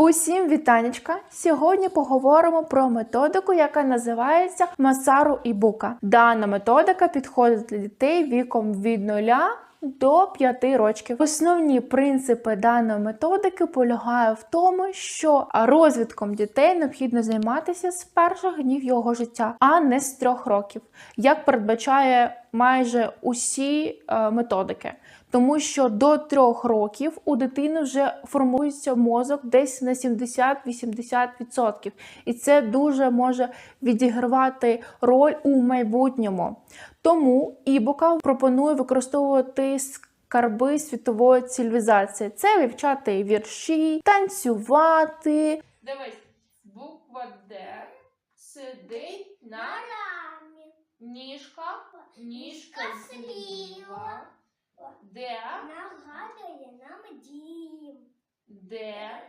Усім вітанечка! Сьогодні поговоримо про методику, яка називається Масару Ібука. Дана методика підходить для дітей віком від 0 до 5 років. Основні принципи даної методики полягають в тому, що розвитком дітей необхідно займатися з перших днів його життя, а не з трьох років, як передбачає майже усі е, методики. Тому що до трьох років у дитини вже формується мозок десь на 70-80%. І це дуже може відігравати роль у майбутньому. Тому Ібука пропонує використовувати скарби світової цивілізації. Це вивчати вірші, танцювати. Дивись, буква Д сидить на. Ніжка, зліва. Де, Нагадує нам дім. де,